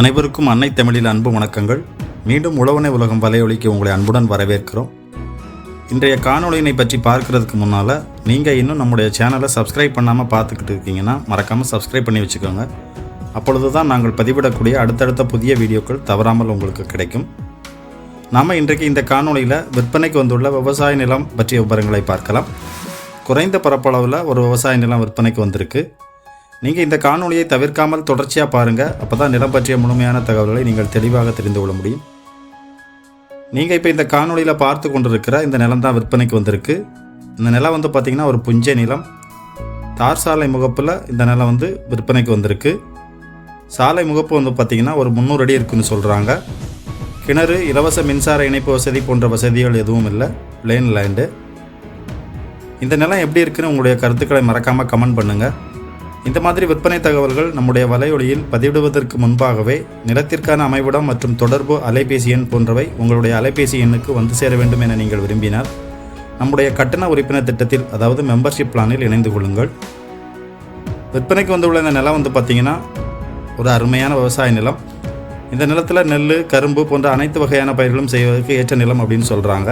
அனைவருக்கும் அன்னை தமிழில் அன்பு வணக்கங்கள். மீண்டும் உழவனை உலகம் வலையொலிக்கு உங்களை அன்புடன் வரவேற்கிறோம். இன்றைய காணொலியினை பற்றி பார்க்கறதுக்கு முன்னால் நீங்கள் இன்னும் நம்முடைய சேனலை சப்ஸ்கிரைப் பண்ணாமல் பார்த்துக்கிட்டு இருக்கீங்கன்னா மறக்காமல் சப்ஸ்கிரைப் பண்ணி வச்சுக்கோங்க. அப்பொழுது தான் நாங்கள் பதிவிடக்கூடிய அடுத்தடுத்த புதிய வீடியோக்கள் தவறாமல் உங்களுக்கு கிடைக்கும். நாம் இன்றைக்கு இந்த காணொளியில் விற்பனைக்கு வந்துள்ள விவசாய நிலம் பற்றிய விவரங்களை பார்க்கலாம். குறைந்த பரப்பளவில் ஒரு விவசாய நிலம் விற்பனைக்கு வந்திருக்கு. நீங்கள் இந்த காணொலியை தவிர்க்காமல் தொடர்ச்சியாக பாருங்கள் அப்போ தான் நிலம் பற்றிய முழுமையான தகவல்களை நீங்கள் தெளிவாக தெரிந்து கொள்ள முடியும். நீங்கள் இப்போ இந்த காணொலியில் பார்த்து கொண்டிருக்கிற இந்த நிலம் தான் விற்பனைக்கு வந்திருக்கு. இந்த நிலம் வந்து பார்த்திங்கன்னா ஒரு புஞ்சை நிலம். தார் சாலை முகப்பில் இந்த நிலம் வந்து விற்பனைக்கு வந்திருக்கு. சாலை முகப்பு வந்து பார்த்திங்கன்னா ஒரு முந்நூறு அடி இருக்குன்னு சொல்கிறாங்க கிணறு இலவச மின்சார இணைப்பு வசதி போன்ற வசதிகள் எதுவும் இல்லை. பிளேன் லேண்டு இந்த நிலம் எப்படி இருக்குன்னு உங்களுடைய கருத்துக்களை மறக்காமல் கமெண்ட் பண்ணுங்கள் இந்த மாதிரி விற்பனை தகவல்கள் நம்முடைய வலையொலியில் பதிவிடுவதற்கு முன்பாகவே நிலத்திற்கான அமைவிடம் மற்றும் தொடர்பு அலைபேசி எண் போன்றவை உங்களுடைய அலைபேசி எண்ணுக்கு வந்து சேர வேண்டும் என நீங்கள் விரும்பினால் நம்முடைய கட்டண உறுப்பினர் திட்டத்தில் அதாவது மெம்பர்ஷிப் பிளானில் இணைந்து கொள்ளுங்கள். விற்பனைக்கு வந்துள்ள இந்த நிலம் வந்து பார்த்திங்கன்னா ஒரு அருமையான விவசாய நிலம். இந்த நிலத்தில் நெல் கரும்பு போன்ற அனைத்து வகையான பயிர்களும் செய்வதற்கு ஏற்ற நிலம் அப்படின்னு சொல்கிறாங்க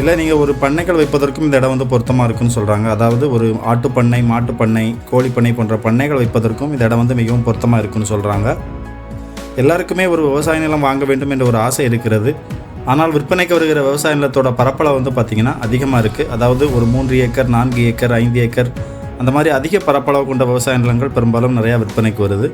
இல்லை நீங்கள் ஒரு பண்ணைகள் வைப்பதற்கும் இந்த இடம் வந்து பொருத்தமாக இருக்குன்னு சொல்கிறாங்க அதாவது ஒரு ஆட்டு பண்ணை மாட்டுப் பண்ணை கோழி பண்ணை போன்ற பண்ணைகள் வைப்பதற்கும் இந்த இடம் வந்து மிகவும் பொருத்தமாக இருக்குன்னு சொல்கிறாங்க எல்லாருக்குமே ஒரு விவசாய நிலம் வாங்க வேண்டும் என்ற ஒரு ஆசை இருக்கிறது. ஆனால் விற்பனைக்கு வருகிற விவசாய நிலத்தோட பரப்பளவு வந்து பார்த்திங்கன்னா அதிகமாக இருக்குது அதாவது ஒரு மூன்று ஏக்கர் நான்கு ஏக்கர் ஐந்து ஏக்கர் அந்த மாதிரி அதிக பரப்பளவு கொண்ட விவசாய நிலங்கள் பெரும்பாலும் நிறையா விற்பனைக்கு வருது.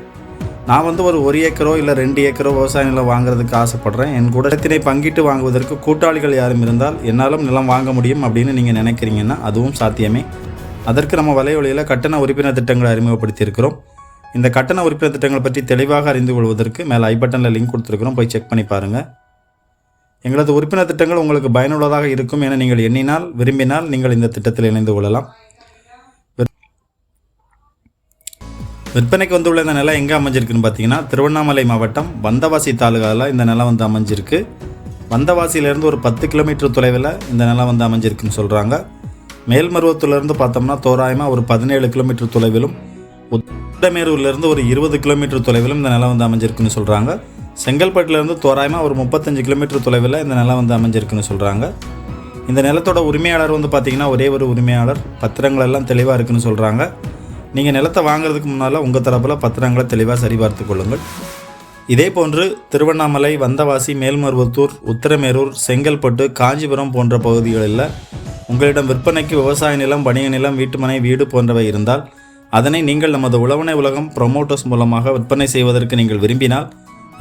நான் வந்து ஒரு ஒரு ஏக்கரோ இல்லை ரெண்டு ஏக்கரோ விவசாய நிலம் வாங்குறதுக்கு ஆசைப்பட்றேன். என் கூட பங்கிட்டு வாங்குவதற்கு கூட்டாளிகள் யாரும் இருந்தால் என்னாலும் நிலம் வாங்க முடியும் அப்படின்னு நீங்கள் நினைக்கிறீங்கன்னா அதுவும் சாத்தியமே. அதற்கு நம்ம வலையொலியில் கட்டண உறுப்பினர் திட்டங்களை அறிமுகப்படுத்தியிருக்கிறோம். இந்த கட்டண உறுப்பினர் திட்டங்கள் பற்றி தெளிவாக அறிந்து கொள்வதற்கு மேலே ஐ பட்டனில் லிங்க் கொடுத்துருக்குறோம். போய் செக் பண்ணி பாருங்கள் எங்களது உறுப்பினர் திட்டங்கள் உங்களுக்கு பயனுள்ளதாக இருக்கும் என நீங்கள் எண்ணினால் விரும்பினால் நீங்கள் இந்த திட்டத்தில் இணைந்து கொள்ளலாம். விற்பனைக்கு வந்துள்ள இந்த நிலம் எங்கே அமைஞ்சிருக்குன்னு பார்த்தீங்கன்னா திருவண்ணாமலை மாவட்டம் வந்தவாசி தாலுகாவில் இந்த நிலம் வந்து அமைஞ்சிருக்கு. வந்தவாசியிலேருந்து ஒரு பத்து கிலோமீட்டர் தொலைவில் இந்த நிலம் வந்து அமைஞ்சிருக்குன்னு சொல்கிறாங்க மேல்மருவத்திலேருந்து பார்த்தோம்னா தோராயமாக ஒரு பதினேழு கிலோமீட்டர் தொலைவிலும் உத்தமேரூர்லேருந்து ஒரு இருபது கிலோமீட்டர் தொலைவிலும் இந்த நிலம் வந்து அமைஞ்சிருக்குன்னு சொல்கிறாங்க செங்கல்பட்டுலேருந்து தோராயமாக ஒரு முப்பத்தஞ்சு கிலோமீட்டர் தொலைவில் இந்த நிலம் வந்து அமைஞ்சிருக்குன்னு சொல்கிறாங்க இந்த நிலத்தோட உரிமையாளர் வந்து பார்த்திங்கன்னா ஒரே ஒரு உரிமையாளர் பத்திரங்கள் எல்லாம் தெளிவாக இருக்குன்னு சொல்கிறாங்க நீங்கள் நிலத்தை வாங்குறதுக்கு முன்னால் உங்கள் தரப்பில் பத்திரங்களை தெளிவாக சரிபார்த்து கொள்ளுங்கள். இதே போன்று திருவண்ணாமலை வந்தவாசி மேல்மருவத்தூர் உத்தரமேரூர் செங்கல்பட்டு காஞ்சிபுரம் போன்ற பகுதிகளில் உங்களிடம் விற்பனைக்கு விவசாய நிலம் வணிக நிலம் வீட்டுமனை வீடு போன்றவை இருந்தால் அதனை நீங்கள் நமது உழவனை உலகம் ப்ரொமோட்டர்ஸ் மூலமாக விற்பனை செய்வதற்கு நீங்கள் விரும்பினால்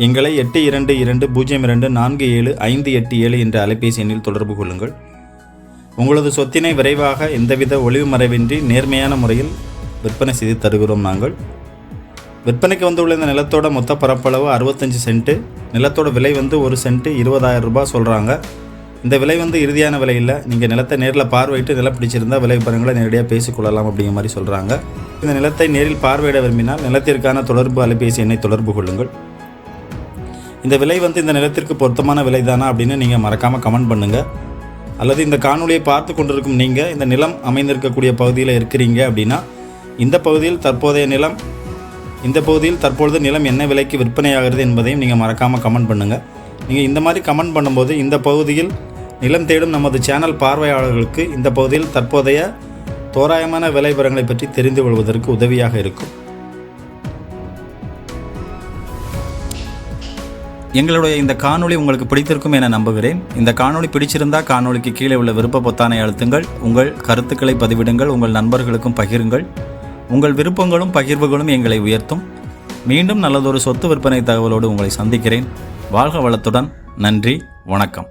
எங்களை எட்டு இரண்டு இரண்டு பூஜ்ஜியம் இரண்டு நான்கு ஏழு ஐந்து எட்டு ஏழு என்ற அலைபேசி எண்ணில் தொடர்பு கொள்ளுங்கள். உங்களது சொத்தினை விரைவாக எந்தவித ஒளிவு மறைவின்றி நேர்மையான முறையில் விற்பனை செய்து தருகிறோம் நாங்கள். விற்பனைக்கு வந்துள்ள இந்த நிலத்தோட மொத்த பரப்பளவு அறுபத்தஞ்சு சென்ட்டு. நிலத்தோட விலை வந்து ஒரு சென்ட்டு இருபதாயிரம் ரூபாய் சொல்கிறாங்க இந்த விலை வந்து இறுதியான விலை இல்லை. நீங்கள் நிலத்தை நேரில் பார்வையிட்டு நிலம் பிடிச்சிருந்தால் விலை விவரங்களை நேரடியாக பேசிக்கொள்ளலாம் அப்படிங்கிற மாதிரி சொல்கிறாங்க இந்த நிலத்தை நேரில் பார்வையிட விரும்பினால் நிலத்திற்கான தொடர்பு அலைபேசி எண்ணை தொடர்பு கொள்ளுங்கள். இந்த விலை வந்து இந்த நிலத்திற்கு பொருத்தமான விலை தானா அப்படின்னு நீங்கள் மறக்காமல் கமெண்ட் பண்ணுங்கள் அல்லது இந்த காணொலியை பார்த்து கொண்டிருக்கும் நீங்கள் இந்த நிலம் அமைந்திருக்கக்கூடிய பகுதியில் இருக்கிறீங்க அப்படின்னா இந்த பகுதியில் தற்போதைய நிலம் இந்த பகுதியில் தற்பொழுது நிலம் என்ன விலைக்கு விற்பனையாகிறது என்பதையும் நீங்கள் மறக்காமல் கமெண்ட் பண்ணுங்கள் நீங்கள் இந்த மாதிரி கமெண்ட் பண்ணும்போது இந்த பகுதியில் நிலம் தேடும் நமது சேனல் பார்வையாளர்களுக்கு இந்த பகுதியில் தற்போதைய தோராயமான விலை விவரங்களை பற்றி தெரிந்து கொள்வதற்கு உதவியாக இருக்கும். எங்களுடைய இந்த காணொளி உங்களுக்கு பிடித்திருக்கும் என நம்புகிறேன். இந்த காணொளி பிடிச்சிருந்தால் காணொளிக்கு கீழே உள்ள விருப்ப பொத்தானை அழுத்துங்கள். உங்கள் கருத்துக்களை பதிவிடுங்கள். உங்கள் நண்பர்களுக்கும் பகிருங்கள். உங்கள் விருப்பங்களும் பகிர்வுகளும் எங்களை உயர்த்தும். மீண்டும் நல்லதொரு சொத்து விற்பனை தகவலோடு உங்களை சந்திக்கிறேன். வாழ்க வளத்துடன். நன்றி. வணக்கம்.